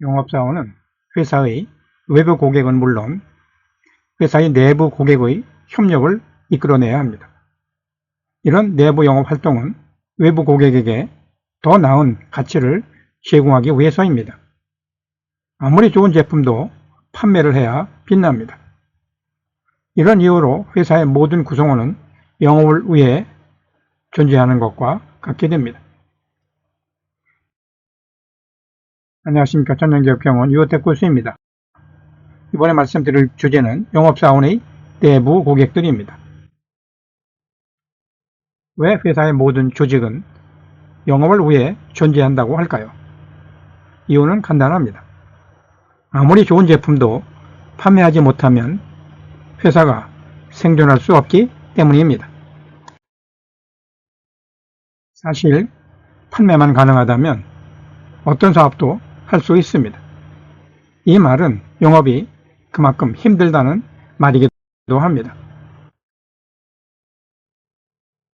영업사원은 회사의 외부 고객은 물론 회사의 내부 고객의 협력을 이끌어내야 합니다. 이런 내부 영업 활동은 외부 고객에게 더 나은 가치를 제공하기 위해서입니다. 아무리 좋은 제품도 판매를 해야 빛납니다. 이런 이유로 회사의 모든 구성원은 영업을 위해 존재하는 것과 같게 됩니다. 안녕하십니까. 전년기업병원 유호택 교수입니다. 이번에 말씀드릴 주제는 영업사원의 내부 고객들입니다. 왜 회사의 모든 조직은 영업을 위해 존재한다고 할까요? 이유는 간단합니다. 아무리 좋은 제품도 판매하지 못하면 회사가 생존할 수 없기 때문입니다. 사실 판매만 가능하다면 어떤 사업도 할 수 있습니다. 이 말은 영업이 그만큼 힘들다는 말이기도 합니다.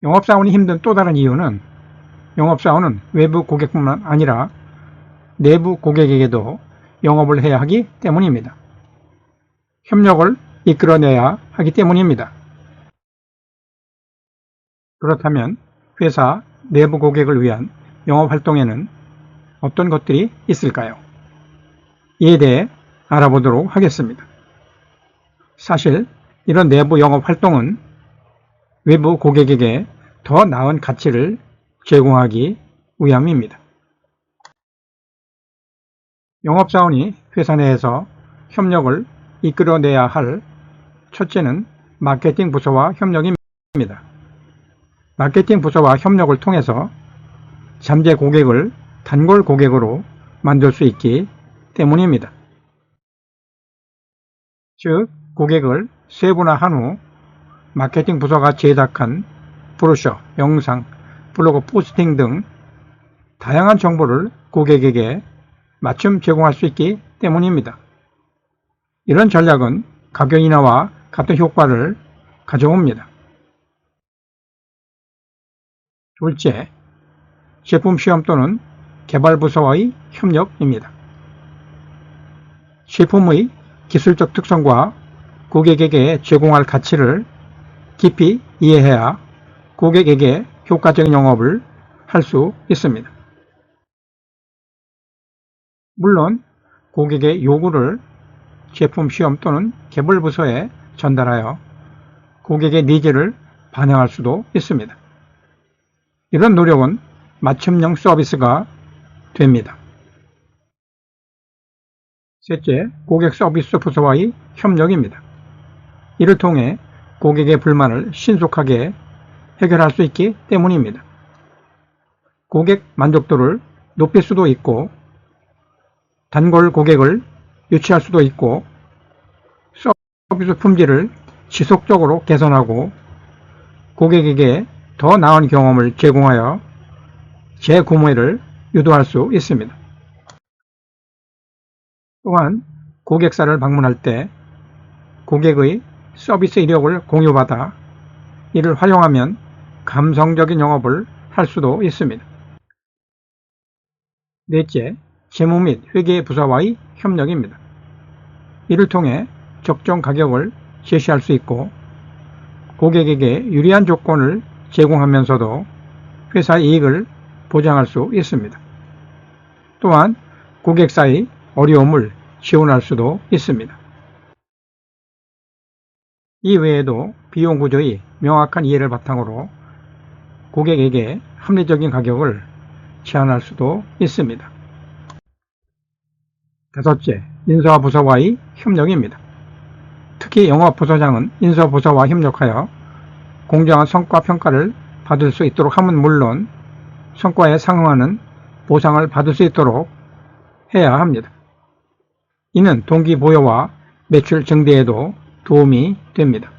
영업사원이 힘든 또 다른 이유는 영업사원은 외부 고객뿐만 아니라 내부 고객에게도 영업을 해야 하기 때문입니다. 협력을 이끌어내야 하기 때문입니다. 그렇다면 회사 내부 고객을 위한 영업 활동에는 어떤 것들이 있을까요? 이에 대해 알아보도록 하겠습니다. 사실 이런 내부 영업 활동은 외부 고객에게 더 나은 가치를 제공하기 위함입니다. 영업사원이 회사 내에서 협력을 이끌어내야 할 첫째는 마케팅 부서와 협력입니다. 마케팅 부서와 협력을 통해서 잠재 고객을 단골 고객으로 만들 수 있기 때문입니다. 즉, 고객을 세분화한 후 마케팅 부서가 제작한 브로셔, 영상, 블로그 포스팅 등 다양한 정보를 고객에게 맞춤 제공할 수 있기 때문입니다. 이런 전략은 가격 인하와 같은 효과를 가져옵니다. 둘째, 제품 시험 또는 개발 부서와의 협력입니다. 제품의 기술적 특성과 고객에게 제공할 가치를 깊이 이해해야 고객에게 효과적인 영업을 할 수 있습니다. 물론 고객의 요구를 제품 시험 또는 개발 부서에 전달하여 고객의 니즈를 반영할 수도 있습니다. 이런 노력은 맞춤형 서비스가 됩니다. 셋째, 고객 서비스 부서와의 협력입니다. 이를 통해 고객의 불만을 신속하게 해결할 수 있기 때문입니다. 고객 만족도를 높일 수도 있고 단골 고객을 유치할 수도 있고 서비스 품질을 지속적으로 개선하고 고객에게 더 나은 경험을 제공하여 재구매를 유도할 수 있습니다. 또한 고객사를 방문할 때 고객의 서비스 이력을 공유받아 이를 활용하면 감성적인 영업을 할 수도 있습니다. 넷째, 재무 및 회계 부서와의 협력입니다. 이를 통해 적정 가격을 제시할 수 있고 고객에게 유리한 조건을 제공하면서도 회사 이익을 보장할 수 있습니다. 또한 고객사의 어려움을 지원할 수도 있습니다. 이 외에도 비용 구조의 명확한 이해를 바탕으로 고객에게 합리적인 가격을 제안할 수도 있습니다. 다섯째, 인사부서와의 협력입니다. 특히 영업부서장은 인사부서와 협력하여 공정한 성과 평가를 받을 수 있도록 함은 물론 성과에 상응하는 보상을 받을 수 있도록 해야 합니다. 이는 동기부여와 매출 증대에도 도움이 됩니다.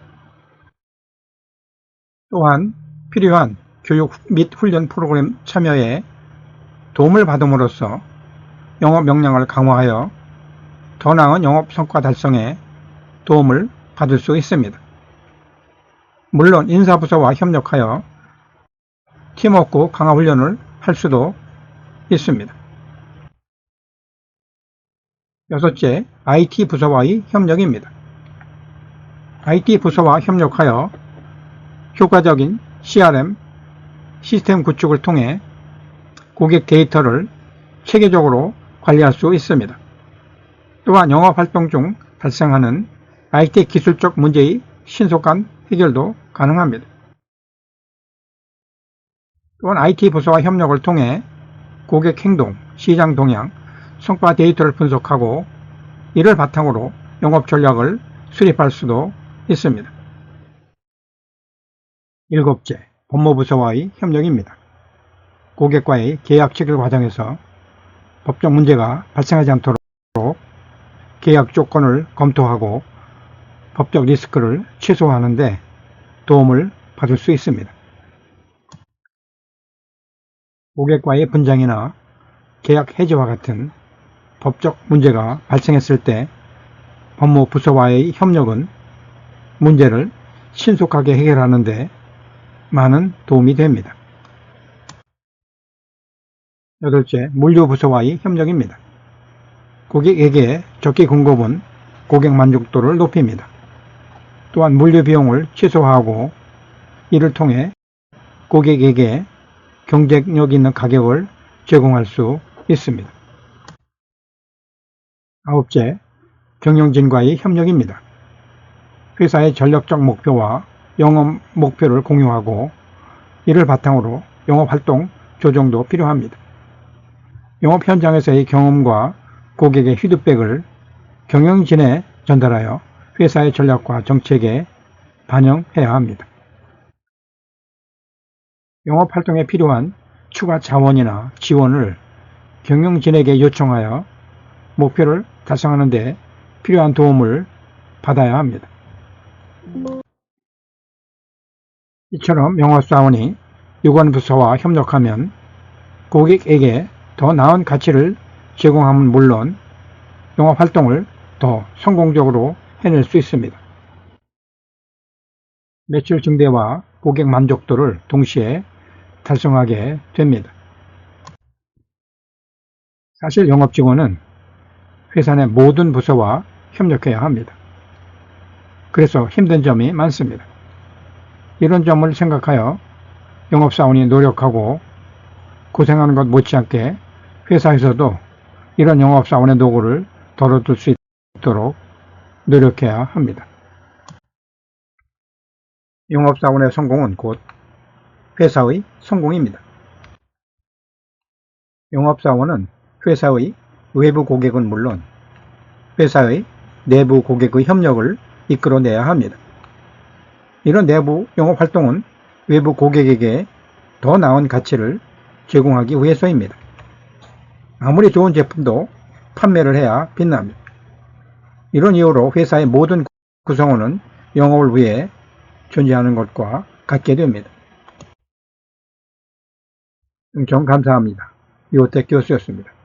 또한 필요한 교육 및 훈련 프로그램 참여에 도움을 받음으로써 영업 역량을 강화하여 더 나은 영업 성과 달성에 도움을 받을 수 있습니다. 물론 인사부서와 협력하여 팀워크 강화 훈련을 할 수도 있습니다. 여섯째, IT 부서와의 협력입니다. IT 부서와 협력하여 효과적인 CRM 시스템 구축을 통해 고객 데이터를 체계적으로 관리할 수 있습니다. 또한 영업 활동 중 발생하는 IT 기술적 문제의 신속한 해결도 가능합니다. 또한 IT 부서와 협력을 통해 고객 행동, 시장 동향, 성과 데이터를 분석하고 이를 바탕으로 영업 전략을 수립할 수도 있습니다. 일곱째, 법무부서와의 협력입니다. 고객과의 계약 체결 과정에서 법적 문제가 발생하지 않도록 계약 조건을 검토하고 법적 리스크를 최소화하는 데 도움을 받을 수 있습니다. 고객과의 분쟁이나 계약 해지와 같은 법적 문제가 발생했을 때 법무 부서와의 협력은 문제를 신속하게 해결하는 데 많은 도움이 됩니다. 여덟째, 물류부서와의 협력입니다. 고객에게 적기 공급은 고객 만족도를 높입니다. 또한 물류 비용을 최소화하고 이를 통해 고객에게 경쟁력 있는 가격을 제공할 수 있습니다. 아홉째, 경영진과의 협력입니다. 회사의 전략적 목표와 영업 목표를 공유하고 이를 바탕으로 영업활동 조정도 필요합니다. 영업 현장에서의 경험과 고객의 피드백을 경영진에 전달하여 회사의 전략과 정책에 반영해야 합니다. 영업 활동에 필요한 추가 자원이나 지원을 경영진에게 요청하여 목표를 달성하는 데 필요한 도움을 받아야 합니다. 이처럼 영업사원이 유관부서와 협력하면 고객에게 더 나은 가치를 제공함은 물론 영업활동을 더 성공적으로 해낼 수 있습니다. 매출 증대와 고객 만족도를 동시에 달성하게 됩니다. 사실 영업직원은 회사 내 모든 부서와 협력해야 합니다. 그래서 힘든 점이 많습니다. 이런 점을 생각하여 영업사원이 노력하고 고생하는 것 못지않게 회사에서도 이런 영업사원의 노고를 덜어둘 수 있도록 노력해야 합니다. 영업사원의 성공은 곧 회사의 성공입니다. 영업사원은 회사의 외부 고객은 물론 회사의 내부 고객의 협력을 이끌어내야 합니다. 이런 내부 영업활동은 외부 고객에게 더 나은 가치를 제공하기 위해서입니다. 아무리 좋은 제품도 판매를 해야 빛납니다. 이런 이유로 회사의 모든 구성원은 영업을 위해 존재하는 것과 같게 됩니다. 응청 감사합니다. 이호택 교수였습니다.